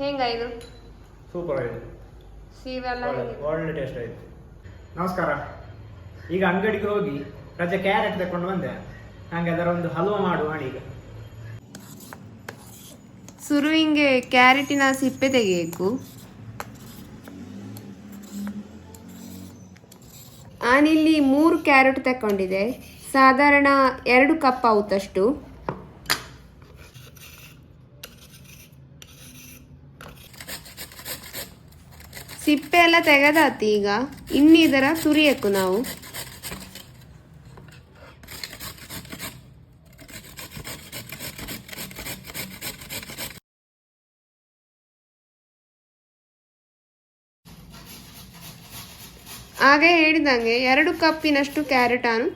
ಹೆಂಗ ಇದು ಸೂಪರ್ ಆಗಿದೆ ಸೀವೆಲ್ಲ ಒಳ್ಳೆ ಒಳ್ಳೆ ಟೇಸ್ಟ್ ಆಯಿತು. ನಮಸ್ಕಾರ. ಈಗ ಅಂಗಡಿಗೆ ಹೋಗಿ ರಜೆ ಕ್ಯಾರೆಟ್ ತಕೊಂಡು ಬಂದೆ. ಹಾಗೆ ಅದರ ಒಂದು ಹಲ್ವಾ ಮಾಡು ಮಾಡಿ ಈಗ. ಸುರುವಿಂಗೆ ಕ್ಯಾರೆಟಿನ ಸಿಪ್ಪೆ ತೆಗೆಯಬೇಕು. ನಾನಿಲ್ಲಿ ಮೂರು ಕ್ಯಾರೆಟ್ ತಕೊಂಡಿದೆ ಸಾಧಾರಣ ಎರಡು ಕಪ್ ಆಗುತ್ತಷ್ಟು. ಸಿಪ್ಪೆ ಎಲ್ಲ ತೆಗೆದಾತಿ ಈಗ. ಇನ್ನಿದರ ಇದರ ತುರಿಯಕ್ಕೂ ನಾವು. ಹಾಗೆ ಹೇಳಿದಂಗೆ ಎರಡು ಕಪ್ಪಿನಷ್ಟು ಕ್ಯಾರೆಟ್ ಅನ್ನು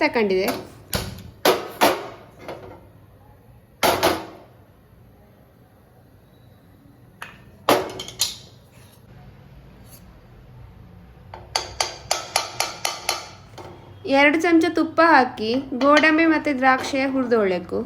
ಎರಡು ಚಮಚ ತುಪ್ಪ ಹಾಕಿ ಗೋಡಂಬಿ ಮತ್ತು ದ್ರಾಕ್ಷಿ ಹುರಿದೊಳ್ಳೆಕು.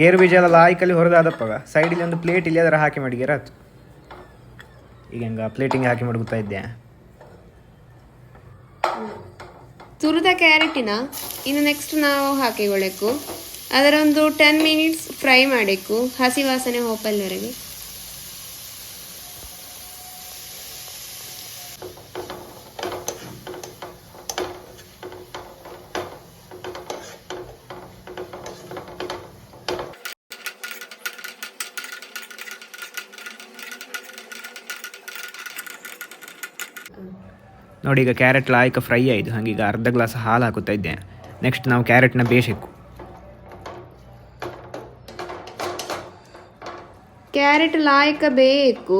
ಗೇರು ಬೀಜ ಎಲ್ಲ ಲಾಯ್ಕಲ್ಲಿ ಹೊರದಾದಪ್ಪಗ ಸೈಡಲ್ಲಿ ಒಂದು ಪ್ಲೇಟ್ ಇಲ್ಲಿ ಹಾಕಿ ಮಾಡಿ ಈಗ ಹೆಂಗ ಪ್ಲೇಟಿಂಗ್ ಹಾಕಿ ಮಡಗುತ್ತಾ ಇದ್ದೆ ತುರಿದ ಕ್ಯಾರೆಟಿನ ಇನ್ನು ನೆಕ್ಸ್ಟ್ ನಾವು ಹಾಕಿಕೊಳ್ಳಬೇಕು ಅದರ ಒಂದು ಟೆನ್ ಮಿನಿಟ್ಸ್ ಫ್ರೈ ಮಾಡಬೇಕು ಹಸಿ ವಾಸನೆ ಹೋಪಲ್ವರೆಗೆ. ನೋಡಿ, ಈಗ ಕ್ಯಾರೆಟ್ ಲಾಯಕ ಫ್ರೈ ಆಯಿತು. ಈಗ ಅರ್ಧ ಗ್ಲಾಸ್ ಹಾಲು ಹಾಕುತ್ತಾ ಇದ್ದೆ. ನೆಕ್ಸ್ಟ್ ನಾವು ಕ್ಯಾರೆಟ್ನ ಬೇಯಿಸಬೇಕು. ಕ್ಯಾರೆಟ್ ಲಾಯಕ ಬೇಕು.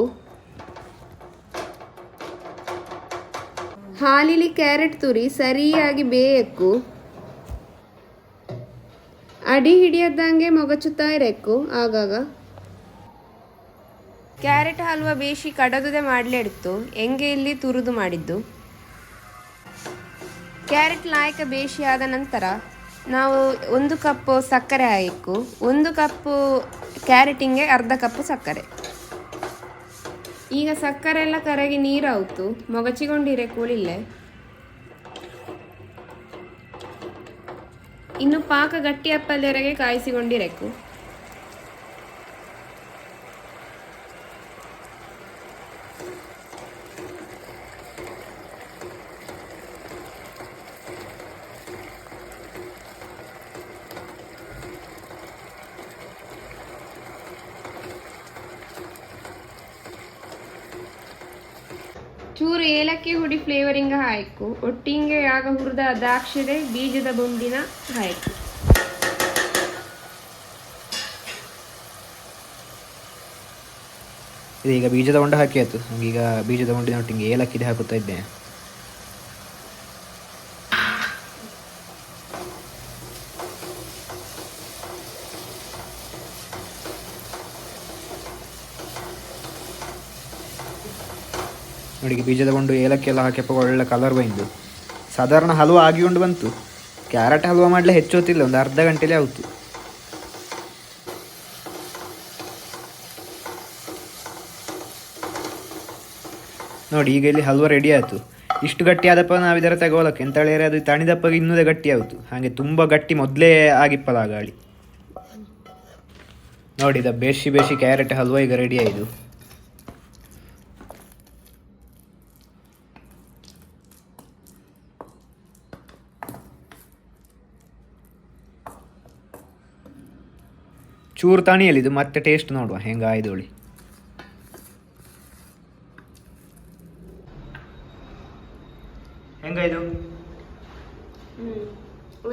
ಹಾಲಿಲಿ ಕ್ಯಾರೆಟ್ ತುರಿ ಸರಿಯಾಗಿ ಬೇಯಬೇಕು ಅಡಿ ಹಿಡಿಯದಂಗೆ ಮೊಗಚುತ್ತಾ ಇರಬೇಕು. ಆಗಾಗ ಕ್ಯಾರೆಟ್ ಹಲ್ವಾ ಬೇಯಿಸಿ ಮಾಡಲೇ ಇತ್ತು ಹೆಂಗೆ ಇಲ್ಲಿ ತುರಿದು ಮಾಡಿದ್ದು? ಕ್ಯಾರೆಟ್ ಲಾಯಕ ಬೇಯಿಸಿ ಆದ ನಂತರ ನಾವು ಒಂದು ಕಪ್ ಸಕ್ಕರೆ ಹಾಕು ಒಂದು ಕಪ್ಪು ಕ್ಯಾರೆಟಿಂಗೆ ಅರ್ಧ ಕಪ್ ಸಕ್ಕರೆ. ಈಗ ಸಕ್ಕರೆ ಎಲ್ಲ ಕರಗಿ ನೀರಾಯ್ತು ಮೊಗಚಿಕೊಂಡಿರೆ ಕೂಳಿಲ್ಲೆ. ಇನ್ನು ಪಾಕ ಗಟ್ಟಿ ಅಪ್ಪಲ್ವರೆಗೆ ಕಾಯಿಸಿಕೊಂಡಿರಬೇಕು ಚೂರು ಏಲಕ್ಕಿ ಹುಡಿ ಫ್ಲೇವರಿಂಗ್ ಹಾಯ್ಕು. ಒಟ್ಟಿಗೆ ಆಗ ಹುರಿದ ದ್ರಾಕ್ಷಿದೆ, ಬೀಜದ ಬೊಂಬಿನ ಹಾಯ್ಕು. ಇದೀಗ ಬೀಜದ ಉಂಡೆ ಹಾಕಿ ಆಯ್ತು. ಈಗ ಬೀಜದ ಉಂಡಿನ ಒಟ್ಟಿಗೆ ಏಲಕ್ಕಿದೆ ಹಾಕುತ್ತಾ ಇದ್ದೆ ನೋಡಿ ಬೀಜದ ಬಂಡು ಏಲಕ್ಕಿ ಎಲ್ಲ ಹಾಕಿ ಒಳ್ಳೆ ಕಲರ್ ಬಂದು ಸಾಧಾರಣ ಹಲ್ವ ಆಗಿ ಉಂಡು ಬಂತು. ಕ್ಯಾರೆಟ್ ಹಲ್ವ ಮಾಡಲೇ ಹೆಚ್ಚೋತಿಲ್ಲ, ಒಂದು ಅರ್ಧ ಗಂಟೆಲೇ ಆಯ್ತು ನೋಡಿ, ಈಗ ಇಲ್ಲಿ ಹಲ್ವಾ ರೆಡಿ ಆಯಿತು. ಇಷ್ಟು ಗಟ್ಟಿ ಆದಪ್ಪ ನಾವು ಇದರ ತಗೋಲಕ್ಕೆ. ಎಂತ ಹೇಳಿದ್ರೆ ಅದು ತಣಿದಪ್ಪ ಇನ್ನೂ ಗಟ್ಟಿ ಆಯಿತು ಹಾಗೆ ತುಂಬ ಗಟ್ಟಿ ಮೊದಲೇ ಆಗಿಪ್ಪಲ್ಲ ಗಾಳಿ. ನೋಡಿ, ಇದ ಬೇಸಿ ಬೇಸಿ ಕ್ಯಾರೆಟ್ ಹಲ್ವ ಈಗ ರೆಡಿ ಆಯಿತು ಚೂರು ತಣಿಯಲ್ಲಿ ಇದು ಮತ್ತೆ ಟೇಸ್ಟ್ ನೋಡುವ. ಹೆಂಗ ಆಯ್ದೋಳಿ ಹೆಂಗಾಯ್ದು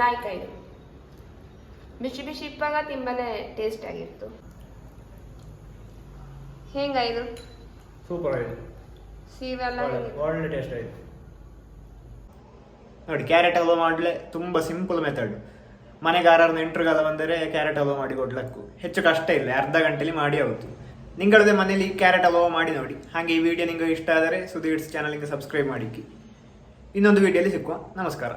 ಲೈಕ್ ಆಯ್ತು? ಬಿಸಿ ಬಿಸಿ ಇಪ್ಪಾಗ ತುಂಬಾನೇ ಟೇಸ್ಟ್ ಆಗಿತ್ತು. ಹೆಂಗಾಯ್ದು ಸೂಪರ್ ಆಯಿತು. ಸೀವೆಲ್ಲ? ಒಳ್ಳೆ ಟೇಸ್ಟ್ ಆಯ್ತು. ನೋಡಿ ಕ್ಯಾರೆಟ್ ಹಲ್ವಾ ಮಾಡಲೆ ತುಂಬ ಸಿಂಪಲ್ ಮೆಥಡ್ ಮನೆಗಾರರ ನೆಂಟ್ರಿಗೆಲ್ಲ ಬಂದರೆ ಕ್ಯಾರೆಟ್ ಹಲ್ವಾ ಮಾಡಿ ಕೊಡ್ಲಕ್ಕು. ಹೆಚ್ಚು ಕಷ್ಟ ಇಲ್ಲ, ಅರ್ಧ ಗಂಟೆಲಿ ಮಾಡಿ ಆಗುತ್ತೆ ನಿಂಗಳದೇ ಮನೇಲಿ ಕ್ಯಾರೆಟ್ ಹಲ್ವಾ ಮಾಡಿ ನೋಡಿ. ಹಾಗೆ ಈ ವಿಡಿಯೋ ನಿಮಗೆ ಇಷ್ಟ ಆದರೆ ಸುದೀಡ್ಸ್ ಚಾನಲ್ಗೆ ಸಬ್ಸ್ಕ್ರೈಬ್ ಮಾಡಿಕ್ಕಿ. ಇನ್ನೊಂದು ವಿಡಿಯೋಲಿ ಸಿಕ್ಕುವ. ನಮಸ್ಕಾರ.